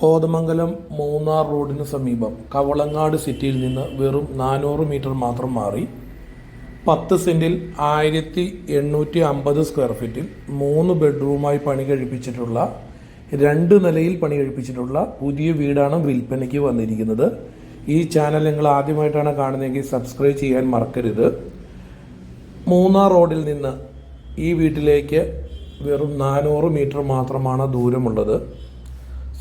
കോതമംഗലം മൂന്നാർ റോഡിന് സമീപം കവളങ്ങാട് സിറ്റിയിൽ നിന്ന് വെറും നാനൂറ് മീറ്റർ മാത്രം മാറി പത്ത് സെന്റിൽ ആയിരത്തി എണ്ണൂറ്റി അമ്പത് സ്ക്വയർ ഫീറ്റിൽ മൂന്ന് ബെഡ്റൂമായി പണി കഴിപ്പിച്ചിട്ടുള്ള രണ്ട് നിലയിൽ പണി കഴിപ്പിച്ചിട്ടുള്ള പുതിയ വീടാണ് വിൽപ്പനയ്ക്ക് വന്നിരിക്കുന്നത്. ഈ ചാനൽ നിങ്ങൾ ആദ്യമായിട്ടാണ് കാണുന്നതെങ്കിൽ സബ്സ്ക്രൈബ് ചെയ്യാൻ മറക്കരുത്. മൂന്നാർ റോഡിൽ നിന്ന് ഈ വീട്ടിലേക്ക് വെറും നാനൂറ് മീറ്റർ മാത്രമാണ് ദൂരമുള്ളത്.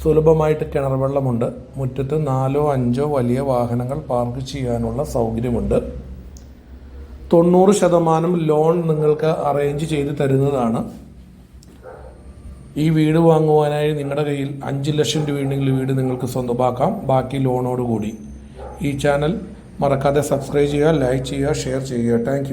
സുലഭമായിട്ട് കിണർ വെള്ളമുണ്ട്. മുറ്റത്ത് നാലോ അഞ്ചോ വലിയ വാഹനങ്ങൾ പാർക്ക് ചെയ്യാനുള്ള സൗകര്യമുണ്ട്. തൊണ്ണൂറ് ശതമാനം ലോൺ നിങ്ങൾക്ക് അറേഞ്ച് ചെയ്ത് തരുന്നതാണ്. ഈ വീട് വാങ്ങുവാനായി നിങ്ങളുടെ കയ്യിൽ അഞ്ച് ലക്ഷം രൂപയുണ്ടെങ്കിൽ വീട് നിങ്ങൾക്ക് സ്വന്തമാക്കാം. ബാക്കി ലോണോടുകൂടി. ഈ ചാനൽ മറക്കാതെ സബ്സ്ക്രൈബ് ചെയ്യുക ലൈക്ക് ചെയ്യുക ഷെയർ ചെയ്യുക. താങ്ക്